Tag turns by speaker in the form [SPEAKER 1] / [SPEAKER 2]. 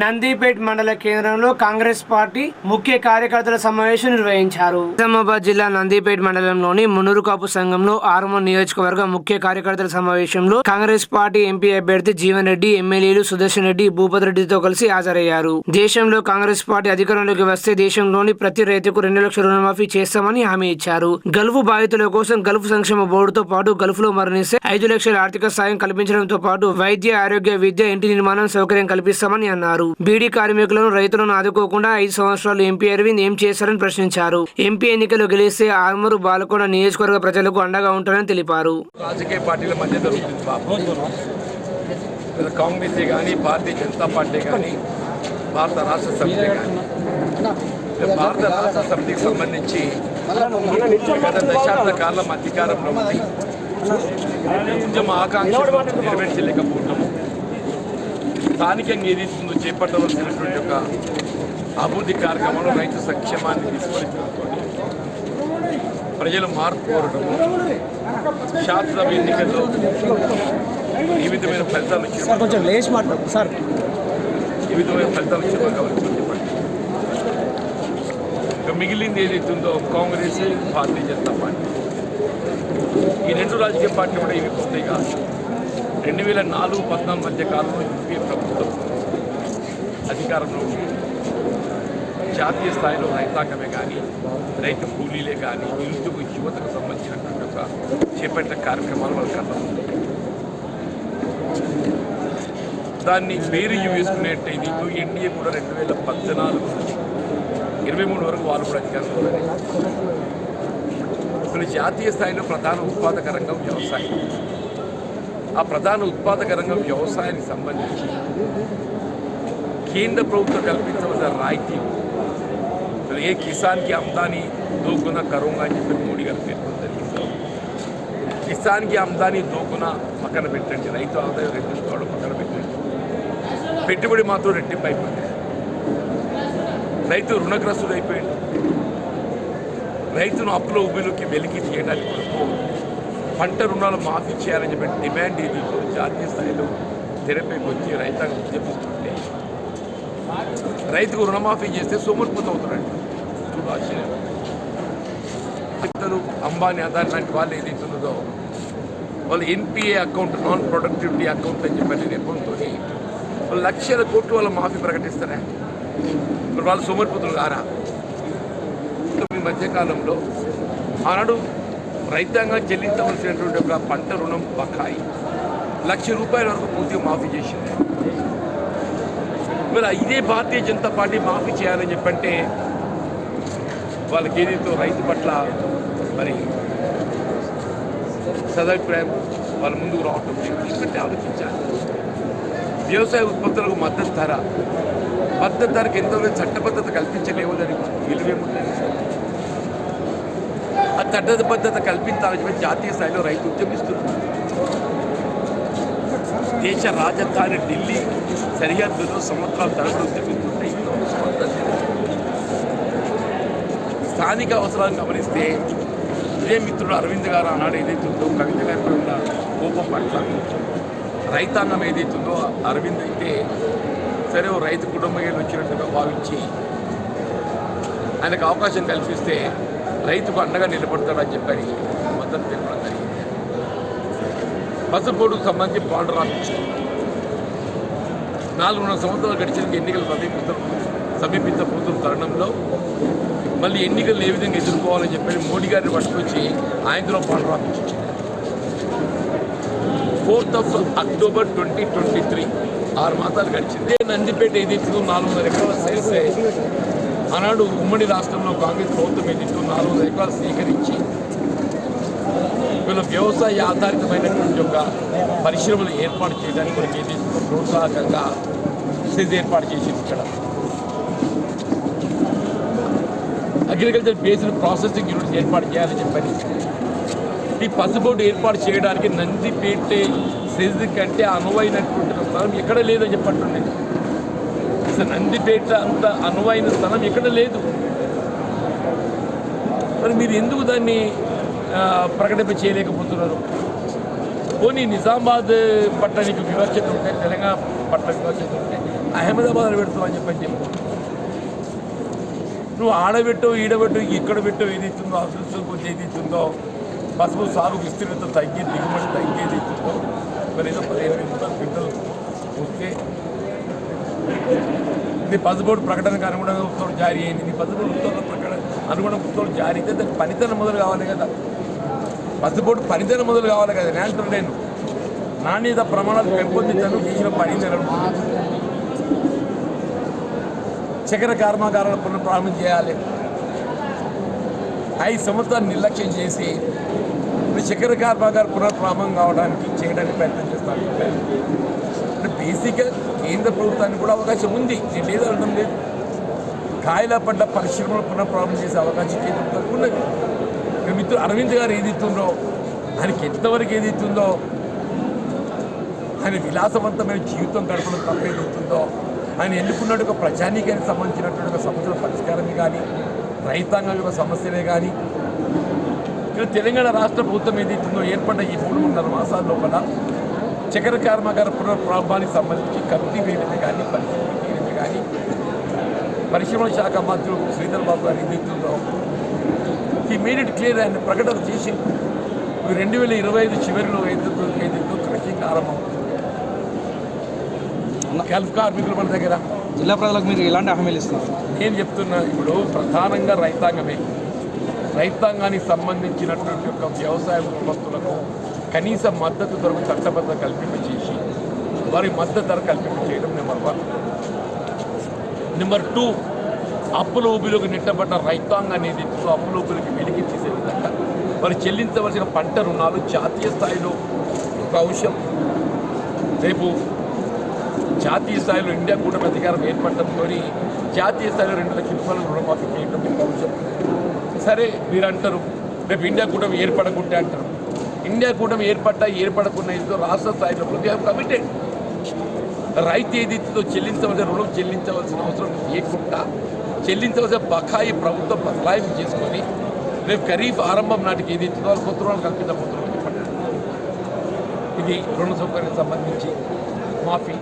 [SPEAKER 1] నందిపేట్ మండల కేంద్రంలో కాంగ్రెస్ పార్టీ ముఖ్య కార్యకర్తల సమావేశం నిర్వహించారు. నిజామాబాద్ జిల్లా నందిపేట్ మండలంలోని మున్నూరు కాపు సంఘంలో ఆర్మూర్ నియోజకవర్గ ముఖ్య కార్యకర్తల సమావేశంలో కాంగ్రెస్ పార్టీ ఎంపీ అభ్యర్థి జీవన్ రెడ్డి ఎమ్మెల్యేలు సుదర్శన్ రెడ్డి భూపత్ రెడ్డితో కలిసి హాజరయ్యారు. దేశంలో కాంగ్రెస్ పార్టీ అధికారంలోకి వస్తే దేశంలోని ప్రతి రైతుకు రెండు లక్షల రుణమాఫీ చేస్తామని హామీ ఇచ్చారు. గల్ఫ్ బాధితుల కోసం గల్ఫ్ సంక్షేమ బోర్డుతో పాటు గల్ఫ్లో మరణిస్తే ఐదు లక్షల ఆర్థిక సాయం కల్పించడంతో పాటు వైద్య ఆరోగ్య విద్య ఇంటి నిర్మాణం సౌకర్యం కల్పిస్తామని అన్నారు. అన్నారు బీడీ కార్మికులను రైతులను ఆదుకోకుండా ఐదు సంవత్సరాలు ఎంపీ అరవింద్ ఏం చేశారని ప్రశ్నించారు. ఎంపీ ఎన్నికలు గెలిస్తే ఆర్మూరు బాలకొండ నియోజకవర్గ ప్రజలకు అండగా ఉంటారని తెలిపారు.
[SPEAKER 2] రాజకీయ పార్టీల మధ్య జరుగుతుంది కాంగ్రెస్ కానీ భారతీయ జనతా పార్టీ కానీ భారత రాష్ట్ర సమితి కానీ భారత రాష్ట్ర సమితికి సంబంధించి గత దశాబ్ద కాలం అధికారంలో ఉంది. ఉద్యమ ఆకాంక్షలు నెరవేర్చలేకపోవటము స్థానికంగా ఏదైతుందో చేపట్టవలసినటువంటి ఒక అభివృద్ధి కార్యక్రమంలో రైతు సంక్షేమాన్ని విస్మరించడంతో ప్రజలు మార్పు కోరడము శాస్త్ర ఎన్నికల్లో ఈ విధమైన ఫలితాలు
[SPEAKER 3] కొంచెం లేచి మాట్లాడు. సార్.
[SPEAKER 2] ఈ విధమైన ఫలితాలు ఇక మిగిలింది ఏదైతుందో కాంగ్రెస్ భారతీయ జనతా పార్టీ. ఈ రెండు రాజకీయ పార్టీలు కూడా ఇవి కొత్తవి కాదు రెండు వేల నాలుగు పద్నాలుగు మధ్య కాలంలో యూపీఏ ప్రభుత్వం అధికారంలో జాతీయ స్థాయిలో రైతాంగమే కానీ రైతు కూలీలే కానీ నిరుద్యోగ యువతకు సంబంధించినటువంటి ఒక చేపట్టిన కార్యక్రమాలు వాళ్ళకి అర్థం దాన్ని వేరు వేసుకునేట్టయితే ఇటు ఎన్డీఏ కూడా రెండు వేల పద్నాలుగు ఇరవై మూడు వరకు వాళ్ళు కూడా అధికారంలో ఉన్నారు. ఇప్పుడు జాతీయ స్థాయిలో ప్రధాన ఉత్పాదక రంగం వ్యవసాయం. ఆ ప్రధాన ఉత్పాదక రంగం వ్యవసాయానికి సంబంధించి. కేంద్ర ప్రభుత్వం కల్పించవలసిన రాయితీ. ఏ కిసాన్కి అమ్దాని దూకున కరువుగా అని చెప్పి మోడీ గారు పేర్కొనడం జరిగింది. కిసాన్కి అమ్దాని దూకున పక్కన పెట్టండి. రైతు ఆదాయం రెట్టించుకోవడం పక్కన పెట్టండి. పెట్టుబడి మాత్రం రెట్టింపు అయిపోయింది. రైతు రుణగ్రస్తుడు అయిపోయింది రైతును అప్పుల ఉబ్బిలోకి వెలికి తీయడానికి కొరకు పంట రుణాలు మాఫీ చేయాలని చెప్పి డిమాండ్ ఇది జాతీయ స్థాయిలో తెరపైకి వచ్చి రైతాంగం ఉద్యమిస్తుంటే రైతుకు రుణమాఫీ చేస్తే సోమర్పూత అవుతున్నాడు చూడు ఆశ్చర్యం. ఇద్దరు అంబానీ అదాని లాంటి వాళ్ళు ఏదైతే ఉన్నదో వాళ్ళు NPA account non productivity account అని చెప్పి నెపంతో వాళ్ళు లక్షల కోట్లు వాళ్ళ మాఫీ ప్రకటిస్తారా? ఇప్పుడు వాళ్ళు సోమర్పూతులు కారా ఈ మధ్యకాలంలో ఆనాడు రైతాంగం చెల్లించవలసినటువంటి ఒక పంట రుణం బకాయి. లక్ష రూపాయల వరకు పూర్తిగా మాఫీ చేసింది మరి ఇదే భారతీయ జనతా పార్టీ మాఫీ చేయాలని చెప్పంటే వాళ్ళకి ఏదైతే రైతు పట్ల మరి సదాభిప్రాయం వాళ్ళ ముందుకు రావటం ఎందుకంటే ఆలోచించాలి. వ్యవసాయ ఉత్పత్తులకు మద్దతు ధర మద్దతు ధరకు ఎంతవరకు చట్టబద్ధత కల్పించలేవు దానికి విలువేముంది చట్టబద్ధత కల్పించాలని చెప్పి జాతీయ స్థాయిలో రైతు ఉద్యమిస్తున్నారు. దేశ రాజధాని ఢిల్లీ సరిహద్దులో సంవత్సరాల తరబడి ఉద్యమిస్తుంటే స్థానిక అవసరాలను గమనిస్తే ఇదే మిత్రుడు అరవింద్ గారు ఆనాడు ఏదైతుందో కవిత గారిపై ఉన్న కోపం పట్ల రైతాంగం ఏదైతుందో అరవింద్ అయితే సరే ఓ రైతు కుటుంబ వచ్చినట్టుగా భావించి ఆయనకు అవకాశం కల్పిస్తే రైతుకు అండగా నిలబడతాడని చెప్పని మద్దతు తెలపడం జరిగింది. పసుపోటుకు సంబంధించి బాండ్ రాపించారు. నాలుగున్నర సంవత్సరాలు గడిచిన ఎన్నికలు సమీపిస్తూ సమీపించబోతున్న తరుణంలో మళ్ళీ ఎన్నికలు ఏ విధంగా ఎదుర్కోవాలని చెప్పి మోడీ గారిని పట్టుకొచ్చి ఆయనతో bond రాపించు fourth of October twenty twenty three ఆరు మాసాలు గడిచింది. నందిపేట ఏదైతుందో నాలుగున్నర ఎకరాల సేల్సే ఆనాడు ఉమ్మడి రాష్ట్రంలో కాంగ్రెస్ ప్రభుత్వం ఏంటంటూ నాలుగు ఎకరాలు స్వీకరించి వీళ్ళు వ్యవసాయ ఆధారితమైనటువంటి ఒక పరిశ్రమలు ఏర్పాటు చేయడానికి మనకి ఏది ప్రోత్సాహకంగా సెజ్ ఏర్పాటు చేసింది ఇక్కడ. అగ్రికల్చర్ బేస్డ్ ప్రాసెసింగ్ యూనిట్స్ ఏర్పాటు చేయాలని చెప్పని ఈ పసుబోర్డు ఏర్పాటు చేయడానికి నందిపేట సెజ్ కంటే అనువైనటువంటి స్థలం ఎక్కడ లేదని చెప్పట్టుండేది నందిపేట అంత అనువైన స్థలం ఎక్కడ లేదు. మరి మీరు ఎందుకు దాన్ని ప్రకటింప చేయలేకపోతున్నారు? పోనీ నిజామాబాద్ పట్టణానికి వివక్షత ఉంటే తెలంగాణ పట్ల వివక్షత ఉంటే అహ్మదాబాద్ పెడతామని చెప్పని చెప్పు నువ్వు ఆడబెట్టు ఈడబెట్టు ఇక్కడ పెట్టు ఏది ఇస్తుందో అసలు కొద్ది ఏది ఇస్తుందో పసుపు సాగు విస్తీర్ణత తగ్గి దిగుబడి తగ్గేది ఇస్తుందో మరి ఏదో పదిహేను వేల క్వింటల్ వస్తే ఇది పసుబోర్డు ప్రకటనకు అనుగుణంగా ఉత్తర్వులు జారీ అయింది. నీ పసుబోర్డు ఉత్తర్వుల ప్రకటన అనుగుణంగా ఉత్తర్వులు జారీ అయితే దానికి పనితనం మొదలు కావాలి కదా. పసుబోర్డు పనితనం మొదలు కావాలి కదా. నేను నేను. నాణ్యత ప్రమాణాలు పెంపొందించడం చేసిన పని చక్ర చక్కెర కర్మాగారాల పునఃప్రారంభం చేయాలి. ఐదు సంవత్సరాలు నిర్లక్ష్యం చేసి ఇప్పుడు చక్కెర కర్మాగార పునఃప్రారంభం కావడానికి చేయడానికి ప్రయత్నం చేస్తాను. అంటే బేసిక్గా కేంద్ర ప్రభుత్వానికి కూడా అవకాశం ఉంది. నేను లేదు అనడం లేదు. కాయల పడ్డ పరిశ్రమలు పునఃప్రారంభం చేసే అవకాశం కేంద్ర ప్రభుత్వానికి ఉన్నది. ఇక మిత్రుడు అరవింద్ గారు ఏది ఇస్తుందో ఆయనకి ఎంతవరకు ఏది ఇస్తుందో ఆయన విలాసవంతమైన జీవితం గడపడం తప్పేది అవుతుందో ఆయన ఎన్నుకున్నట్టు ఒక ప్రజానీకానికి సంబంధించినటువంటి ఒక సమస్యల పరిష్కారమే కానీ రైతాంగం యొక్క సమస్యలే కానీ ఇక్కడ తెలంగాణ రాష్ట్ర ప్రభుత్వం ఏదైతుందో ఏర్పడ్డ ఈ మూడు మూడున్నర మాసాల లోపల చక్కెర కర్మాగార పునఃప్రారంభానికి సంబంధించి కమిటీ వేయడమే కానీ పరిశీలన చేయడమే కానీ పరిశ్రమల శాఖ మంత్రులు శ్రీధర్ బాబు గారు ఏదైతుందో ఈ మేడ్ ఇట్ క్లియర్ ఆయన ప్రకటన చేసి రెండు వేల ఇరవై ఐదు చివరిలో ఏదైతే ఏదైతే క్రషింగ్ ఆరంభం. గల్ఫ్ కార్మికులు మన దగ్గర.
[SPEAKER 3] జిల్లా ప్రజలకు మీరు ఎలాంటి హామీలు ఇస్తున్నారు?
[SPEAKER 2] నేను చెప్తున్నా ఇప్పుడు ప్రధానంగా రైతాంగమే. రైతాంగానికి సంబంధించినటువంటి యొక్క వ్యవసాయ ఉత్పత్తులకు కనీస మద్దతు ధరకు చట్టబద్ధ కల్పింప చేసి వారి మద్దతు ధర కల్పింప చేయడం నెంబర్ వన్. నెంబర్ టూ అప్పుల ఊబిలోకి నెట్టబడ్డ రైతాంగాన్ని అనేది అప్పుల ఊబిలోకి వెలికి తీసే విధంగా వారు చెల్లించవలసిన పంట రుణాలు జాతీయ స్థాయిలో ఒక అంశం. రేపు జాతీయ స్థాయిలో ఇండియా కూడా అధికారం ఏర్పడటంతో జాతీయ స్థాయిలో రెండు లక్షల రూపాయలు రుణమాఫీ చేయడం ఒక అంశం. సరే మీరు అంటారు రేపు ఇండియా కూటమి ఏర్పడకుంటే అంటారు. ఇండియా కూటమి ఏర్పడ్డా ఏర్పడకుండా ఏదో రాష్ట్ర స్థాయిలో కమిటెడ్ రైతు ఏదైతుందో చెల్లించవలసిన రుణం చెల్లించవలసిన అవసరం లేకుండా చెల్లించవలసిన బకాయి ప్రభుత్వం బదలాయింపు చేసుకొని రేపు ఖరీఫ్ ఆరంభం నాటికి ఏదైతుందో వాళ్ళు కొత్త రుణాలు కల్పించబోతున్నారు ఇది రుణ సౌకర్యం సంబంధించి మాఫీ.